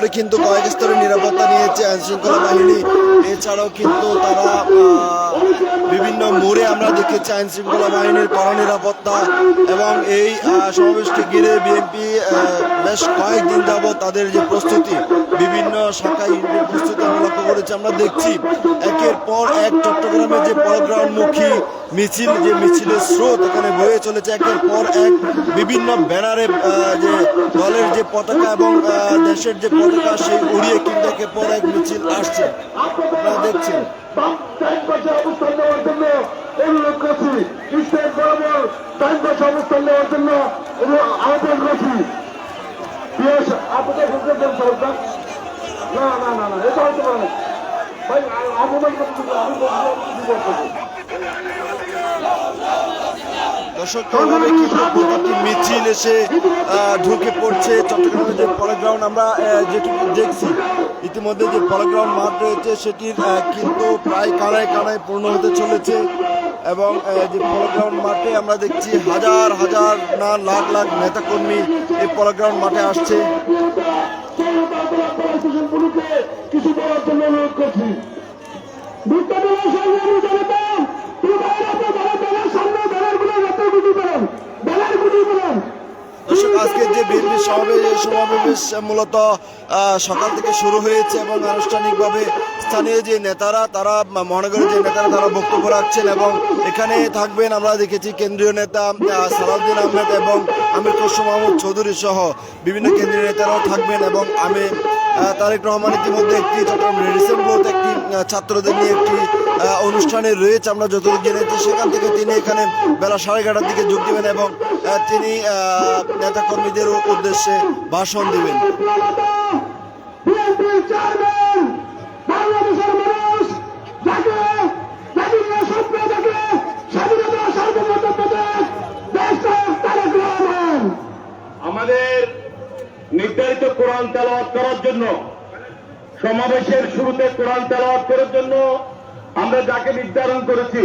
করে কিন্তু কয়েক স্তরের নিরাপত্তা নিয়েছে আইনশৃঙ্খলা বাহিনী। এছাড়াও কিন্তু তারা মোড়ে আমরা দেখেছি আইন শৃঙ্খলা বাহিনীর কড়া নিরাপত্তা এবং এই সমাবেশকে ঘিরে বিএনপি বেশ কয়েকদিন যাবত তাদের যে প্রস্তুতি বিভিন্ন শাখায় প্রস্তুতি আমরা লক্ষ্য করেছি, আমরা দেখছি একের পর এক চট্টগ্রামের যে পরগ্রামমুখী মিছিল, যে মিছিলের স্রোত এখানে বয়ে চলেছে, একের পর এক বিভিন্ন ব্যানারে যে দলের যে পতাকা এবং দেশের যে পতাকা সেই উড়িয়ে কিন্তু একের পর এক মিছিল আসছে। আপনারা দেখছেন টাইম পাশে অবস্থান নেওয়ার জন্য অনুরোধ করছি স্টেট বরাবর পাশে অবস্থান নেওয়ার জন্য আহ্বান করছি। আপনাদের বুঝতে দেন সরকার না না না না এটা হতে পারে। ভাই আহ্বান করছি আমি বলছি, আমি বলছি। দর্শক এইভাবে মিছিল এসে ঢুকে পড়ছে চট্টগ্রামের যে পলগ্রাউন্ড আমরা যেটুকু দেখছি ইতিমধ্যে যে পলগ্রাউন্ড মাঠ রয়েছে সেটির কিন্তু প্রায় কানায় কানায় পূর্ণ হতে চলেছে। এবং যে পলগ্রাউন্ড মাঠে আমরা দেখছি হাজার হাজার না লাখ লাখ নেতাকর্মী এই পলগ্রাউন্ড মাঠে আসছে। কিছু করার জন্য অনুরোধ করছি। আজকের যে বিএনপি সমাবেশ সমাবেশ মূলত সকাল থেকে শুরু হয়েছে এবং আনুষ্ঠানিকভাবে স্থানীয় যে নেতারা তারা মহানগরের যে নেতারা তারা বক্তব্য রাখছেন এবং এখানে থাকবেন আমরা দেখেছি কেন্দ্রীয় নেতা সালাউদ্দিন আহমেদ এবং আমির খসরু মাহমুদ চৌধুরী সহ বিভিন্ন কেন্দ্রীয় নেতারাও থাকবেন এবং আমি তারেক রহমান ইতিমধ্যে একটি চট্টগ্রাম রেডিসন ব্লুতে একটি আহ, ছাত্রদের নিয়ে একটি অনুষ্ঠানে রয়েছে। আমরা যতদূর জেনেছি সেখান থেকে তিনি এখানে বেলা সাড়ে এগারোটার দিকে যোগ দেবেন এবং তিনি নেতাকর্মীদের উদ্দেশ্যে ভাষণ দিবেন। আমাদের নির্ধারিত কোরআন তেলাওয়াত করার জন্য সমাবেশের শুরুতে কোরআন তেলাওয়াত করার জন্য আমরা যাকে নির্ধারণ করেছি,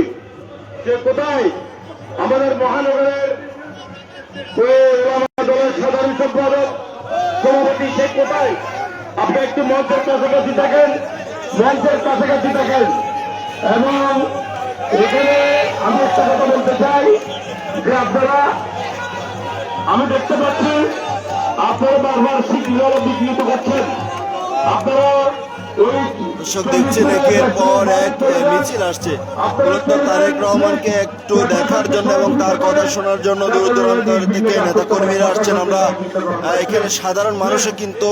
সে কোথায়? আমাদের মহানগরের দলের সাধারণ সম্পাদক, সভাপতি, সে কোথায়? আপনি একটু মঞ্চের কাছাকাছি থাকেন, মঞ্চের কাছাকাছি থাকেন। এবং এখানে আমি একটা কথা বলতে চাই, যে আপনারা, আমি দেখতে পাচ্ছি, আপনারা বারবার শিক্ষিকারা বিঘ্নিত দর্শক দেখছেন একের পর এক মিছিল আসছে। মূলত তারেক রহমানকে একটু দেখার জন্য এবং তার কথা শোনার জন্য দূর দূরান্ত থেকে নেতাকর্মীরা আসছেন। আমরা এখানে সাধারণ মানুষও কিন্তু